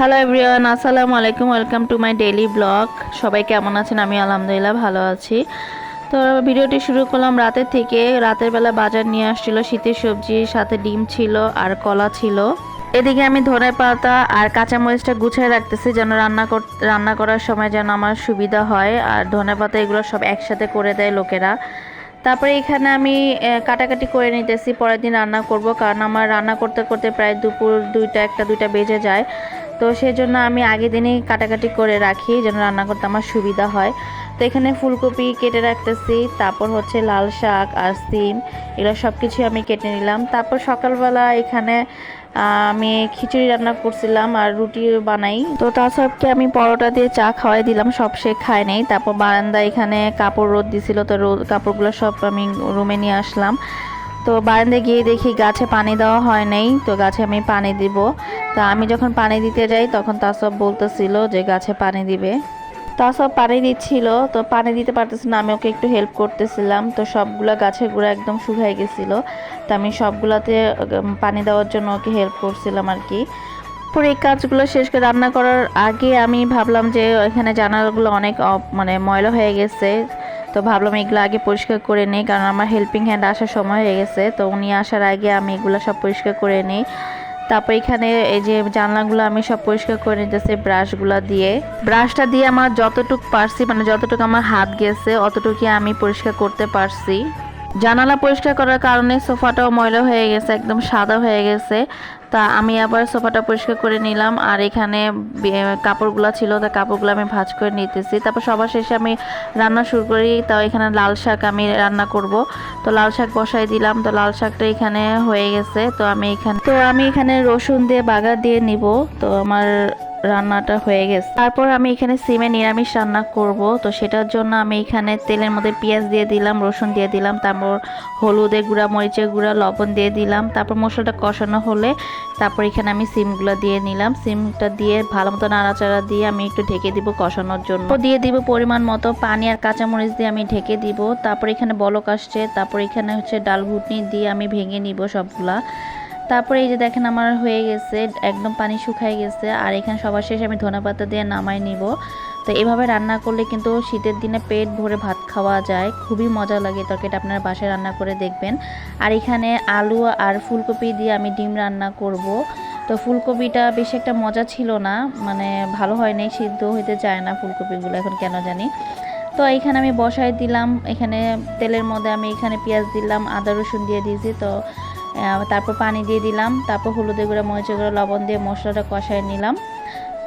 Hello everyone আসসালামু আলাইকুম welcome to my daily blog সবাই কেমন আছেন? আমি আলহামদুলিল্লাহ ভালো আছি। তো ভিডিওটি শুরু করলাম রাতের থেকে। রাতের বেলা বাজার নিয়ে আসছিল শীতের সবজি, সাথে ডিম ছিল আর কলা ছিল। এদিকে আমি ধনে পাতা আর কাঁচামরিচটা গুছিয়ে রাখতেছি যেন রান্না রান্না করার সময় যেন আমার সুবিধা হয়। আর ধনে পাতা এগুলো সব একসাথে করে দেয় লোকেরা। তারপরে এখানে আমি কাটাকাটি করে নিতেছি। পরের দিন রান্না করব কারণ আমার রান্না করতে করতে প্রায় দুপুর দুইটা, একটা, দুইটা বেজে যায়। তো সেই জন্য আমি আগের দিনই কাটাকাটি করে রাখি, যেন রান্না করতে আমার সুবিধা হয়। তো এখানে ফুলকপি কেটে রাখতেছি, তারপর হচ্ছে লাল শাক আর সিম, এগুলো সব কিছু আমি কেটে নিলাম। তারপর সকালবেলা এখানে আমি খিচুড়ি রান্না করছিলাম আর রুটি বানাই। তো তাসবকে আমি পরোটা দিয়ে চা খাওয়াই দিলাম, সব সে খায় নেই। তারপর বারান্দা এখানে কাপড় রোদ দিছিল, তো রোদ, কাপড়গুলো সব আমি রুমে নিয়ে আসলাম। তো বারান্দায় গিয়ে দেখি গাছে পানি দেওয়া হয় নাই, তো গাছে আমি পানি দিব। তা আমি যখন পানি দিতে যাই, তখন তাসব বলতেছিল যে গাছে পানি দিবে। তাসব পানি দিচ্ছিল, তো পানি দিতে পারতেছিল না, আমি ওকে একটু হেল্প করতেছিলাম। তো সবগুলা গাছের গুঁড়া একদম শুকায় গেছিল। তো আমি সবগুলাতে পানি দেওয়ার জন্য ওকে হেল্প করছিলাম আর কি। পরে এই কাজগুলো শেষ করে রান্না করার আগে আমি ভাবলাম যে এখানে জানালাগুলো অনেক মানে ময়লা হয়ে গেছে। তো ভাবলাম এগুলো আগে পরিষ্কার করে নিই, কারণ আমার হেল্পিং হ্যান্ড আসার সময় হয়ে গেছে। তো উনি আসার আগে আমি এগুলো সব পরিষ্কার করে নিই। তারপর এখানে এই যে জানলাগুলো আমি সব পরিষ্কার করে নিতেছি ব্রাশগুলো দিয়ে। ব্রাশটা দিয়ে আমার যতটুক পারছি মানে যতটুকু আমার হাত গেছে, অতটুকুই আমি পরিষ্কার করতে পারছি। জানালা পরিষ্কার করার কারণে সোফাটাও ময়লা হয়ে গেছে, একদম সাদা হয়ে গেছে। তা আমি আবার সোফাটা পরিষ্কার করে নিলাম, আর এখানে কাপড়গুলো ছিল, তা কাপড়গুলো আমি ভাজ করে নিতেছি। তারপর সবার শেষে আমি রান্না শুরু করি তাও এখানে লাল শাক আমি রান্না করব। তো লাল শাক বসাই দিলাম, তো লাল শাকটা এখানে হয়ে গেছে, তো আমি এখানে, তো আমি এখানে রসুন দিয়ে বাগার দিয়ে নিব। তো আমার রান্নাটা হয়ে গেছে। তারপর আমি এখানে সিমে নিরামিষ রান্না করব। তো সেটার জন্য আমি এখানে তেলের মধ্যে পেঁয়াজ দিয়ে দিলাম, রসুন দিয়ে দিলাম, তারপর হলুদের গুঁড়া, মরিচের গুঁড়া, লবণ দিয়ে দিলাম, তারপর মশলাটা কষানো হলে তারপর এখানে আমি সিমগুলো দিয়ে নিলাম। সিমটা দিয়ে ভালো মতো নাড়াচাড়া দিয়ে আমি একটু ঢেকে দিব কষানোর জন্য। দিয়ে দিব পরিমাণ মতো পানি আর কাঁচামরিচ দিয়ে আমি ঢেকে দিব। তারপর এখানে বলক আসছে। তারপর এখানে হচ্ছে ডাল ঘুটনি দিয়ে আমি ভেঙে নিব সবগুলা। তারপরে এই যে দেখেন আমার হয়ে গেছে, একদম পানি শুকায় গেছে, আর এখানে সবার শেষে আমি ধনেপাতা দিয়ে নামাই নিব। তো এভাবে রান্না করলে কিন্তু শীতের দিনে পেট ভরে ভাত খাওয়া যায়, খুবই মজা লাগে তরকারিটা, আপনারা বাসায় রান্না করে দেখবেন। আর এখানে আলু আর ফুলকপি দিয়ে আমি ডিম রান্না করব। তো ফুলকপিটা বেশি একটা মজা ছিল না মানে ভালো হয় নাই, সিদ্ধ হইতে চায় না ফুলকপিগুলো, এখন কেন জানি। তো এখানে আমি বসাই দিলাম, এখানে তেলের মধ্যে আমি এখানে পেঁয়াজ দিলাম, আদা রসুন দিয়ে দিয়েছি, তো তারপর পানি দিয়ে দিলাম, তারপর হলুদের গুঁড়া, মরিচের গুঁড়া, লবণ দিয়ে মশলাটা কষায় নিলাম।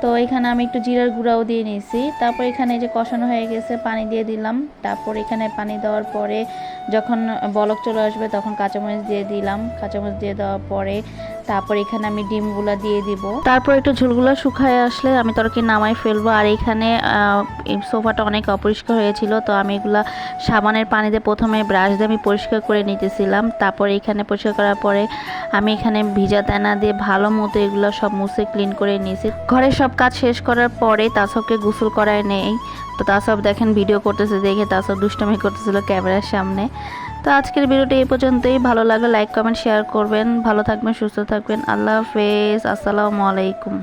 তো এখানে আমি একটু জিরার গুঁড়াও দিয়ে নিয়েছি। তারপর এখানে যে কষানো হয়ে গেছে, পানি দিয়ে দিলাম। তারপর এখানে পানি দেওয়ার পরে যখন বলক চলে আসবে, তখন কাঁচামরিচ দিয়ে দিলাম। কাঁচামরিচ দিয়ে দেওয়ার পরে তারপর এখানে আমি ডিমগুলো দিয়ে দিব। তারপর একটু ঝুলগুলো শুকায় আসলে আমি তরকারি নামাই ফেলব। আর এখানে সোফাটা অনেক অপরিষ্কার হয়েছিল, তো আমি এগুলা সাবানের পানিতে প্রথমে ব্রাশ দিয়ে আমি পরিষ্কার করে নিতেছিলাম। তারপর এখানে পরিষ্কার করার পরে আমি এখানে ভিজা দানা দিয়ে ভালো মতো এগুলো সব মুছে ক্লিন করে নিয়েছি। ঘরের সব কাজ শেষ করার পরে তাসবকে গোসল করায় নেই। তো তাসব দেখেন, ভিডিও করতেছে দেখে তাসব দুষ্টমি করতেছিল ক্যামেরার সামনে। তো আজকের ভিডিওটি এই পর্যন্তই। ভালো লাগলে লাইক কমেন্ট শেয়ার করবেন। ভালো থাকবেন, সুস্থ থাকবেন। আল্লাহ হাফেজ। আসসালামু আলাইকুম।